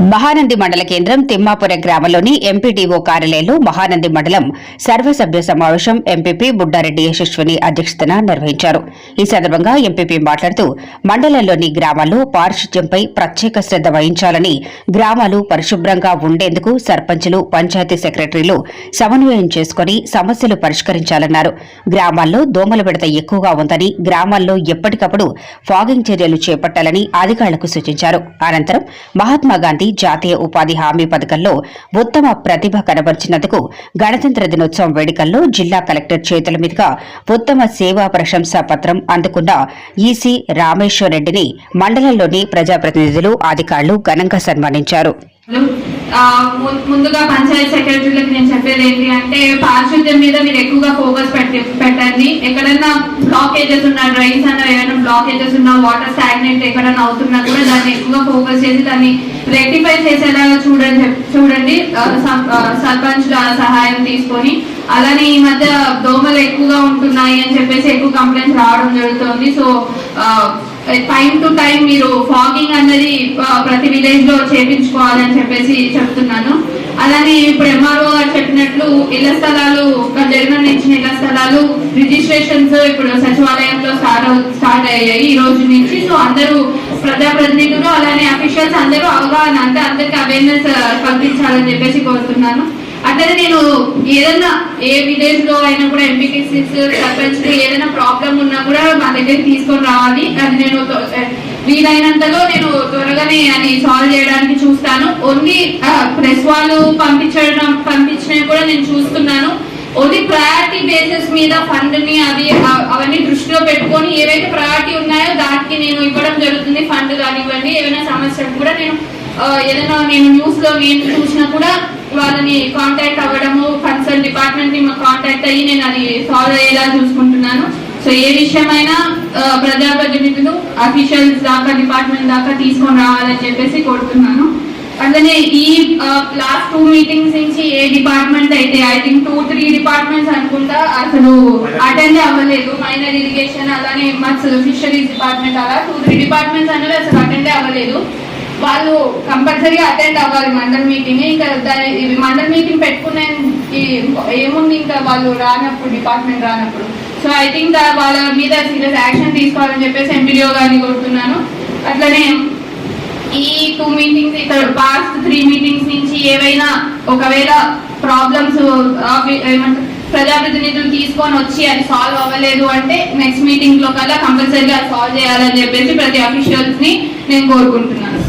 మహానంది మండల కేంద్రం తిమ్మాపురం గ్రామంలోని ఎంపీటీఓ కార్యాలయంలో మహానంది మండలం సర్వసభ్య సమావేశం ఎంపీపీ బుడ్డారెడ్డి యశస్విని అధ్యక్షతన నిర్వహించారు. ఈ సందర్భంగా ఎంపీపీ మాట్లాడుతూ మండలంలోని గ్రామాల్లో పారిశుధ్యంపై ప్రత్యేక శ్రద్ధ వహించాలని గ్రామాలు పరిశుభ్రంగా ఉండేందుకు సర్పంచులు పంచాయతీ సెక్రటరీలు సమన్వయం చేసుకుని సమస్యలు పరిష్కరించాలన్నారు. గ్రామాల్లో దోమల విడత ఎక్కువగా ఉందని గ్రామాల్లో ఎప్పటికప్పుడు ఫాగింగ్ చర్యలు చేపట్టాలని అధికారులకు సూచించారు. అనంతరం మహాత్మా గాంధీ జాతీయ ఉపాధి హామీ పథకంలో ఉత్తమ ప్రతిభ కనబరిచినందుకు గణతంత్ర దినోత్సవం వేడుకల్లో జిల్లా కలెక్టర్ చేతుల మీదుగా ఉత్తమ సేవా ప్రశంసా పత్రం అందుకున్న ఈసీ రామేశ్వర్ రెడ్డిని మండలంలోని ప్రజాప్రతినిధులు అధికారులు ఘనంగా సన్మానించారు. ముందుగా పంచాయత్ సెక్రటరీలకు నేను చెప్పేది ఏంటి అంటే పారిశుద్ధ్యం మీద మీరు ఎక్కువగా ఫోకస్ పెట్టి పెట్టండి. ఎక్కడన్నా బ్లాకేజెస్ ఉన్న డ్రైన్స్ అన్న ఏమైనా బ్లాకేజెస్ ఉన్న వాటర్ స్టాగ్నెంట్ ఎక్కడన్నా అవుతున్నా కూడా దాన్ని ఎక్కువగా ఫోకస్ చేసి దాన్ని రెక్టిఫై చేసేలాగా చూడండి చూడండి. సర్పంచ్ సహాయం తీసుకొని అలానే ఈ మధ్య దోమలు ఎక్కువగా ఉంటున్నాయి అని చెప్పేసి ఎక్కువ కంప్లైంట్స్ రావడం జరుగుతుంది. సో టైం టు టైం మీరు ఫాగింగ్ అనేది ప్రతి విలేజ్లో చేపించుకోవాలని చెప్పేసి చెప్తున్నాను. అలానే ఇప్పుడు ఎంఆర్ఓ గారు చెప్పినట్లు ఇళ్ళ స్థలాలు జగన్ ఇచ్చిన ఇళ్ళ స్థలాలు రిజిస్ట్రేషన్స్ ఇప్పుడు సచివాలయంలో స్టార్ట్ అవు- స్టార్ట్ అయ్యాయి ఈ రోజు నుంచి. సో అందరూ ప్రజాప్రతినిధులు అలానే అఫీషియల్స్ అందరూ అవగాహన అంటే అందరికి అవేర్నెస్ కల్పించాలని చెప్పేసి కోరుతున్నాను. అట్లనే నేను ఏదైనా ఏ విలేజ్లో అయినా కూడా ఎంపీటీసీస్ సర్పంచ్ ఏదైనా ప్రాబ్లం ఉన్నా కూడా మా దగ్గర తీసుకొని రావాలి. అది నేను వీలైనంతలో నేను త్వరగానే అది సాల్వ్ చేయడానికి చూస్తాను. ఓన్లీ ప్రెస్ వాళ్ళు పంపించడం పంపించినవి కూడా నేను చూస్తున్నాను. ఓన్లీ ప్రయారిటీ బేసిస్ మీద ఫండ్ని అది అవన్నీ దృష్టిలో పెట్టుకొని ఏవైతే ప్రయారిటీ ఉన్నాయో దానికి నేను ఇవ్వడం జరుగుతుంది ఫండ్ కానివ్వండి ఏమైనా సమస్యలు కూడా నేను ఏదైనా నేను న్యూస్లో నేను చూసినా కూడా వాళ్ళని కాంటాక్ట్ అవ్వడము కన్సర్న్ డిపార్ట్మెంట్ని కాంటాక్ట్ అయ్యి నేను అది సాల్వ్ అయ్యేలా చూసుకుంటున్నాను. సో ఏ విషయమైనా ప్రజాప్రతినిధులు అఫీషియల్స్ దాకా డిపార్ట్మెంట్ దాకా తీసుకొని రావాలని చెప్పేసి కోరుతున్నాను. అట్లనే ఈ లాస్ట్ టూ మీటింగ్స్ నుంచి ఏ డిపార్ట్మెంట్ అయితే I think two three departments అనుకుంటా అసలు అటెండ్ అవ్వలేదు. మైనర్ ఇరిగేషన్ అలానే మత్స్ ఫిషరీస్ డిపార్ట్మెంట్ అలా టూ త్రీ డిపార్ట్మెంట్స్ అనేవి అసలు అటెండ్ అవ్వలేదు. వాళ్ళు కంపల్సరీగా అటెండ్ అవ్వాలి. మండల్ మీటింగ్ ఇంకా దాని మండల్ మీటింగ్ పెట్టుకునే ఈ- ఏముంది ఇంకా వాళ్ళు రానప్పుడు డిపార్ట్మెంట్ రానప్పుడు. సో ఐ థింక్ వాళ్ళ మీద సీరియస్ యాక్షన్ తీసుకోవాలని చెప్పేసి ఎంపీడీఓ గారిని కోరుతున్నాను. అట్లనే ఈ టూ మీటింగ్స్ ఇక్కడ పాస్ట్ త్రీ మీటింగ్స్ నుంచి ఏవైనా ఒకవేళ ప్రాబ్లమ్స్ ఏమంటారు ప్రజాప్రతినిధులు తీసుకొని వచ్చి అది సాల్వ్ అవ్వలేదు అంటే నెక్స్ట్ మీటింగ్లో కల్లా కంపల్సరీగా సాల్వ్ చేయాలని చెప్పేసి ప్రతి అఫీషియల్స్ని నేను కోరుకుంటున్నాను.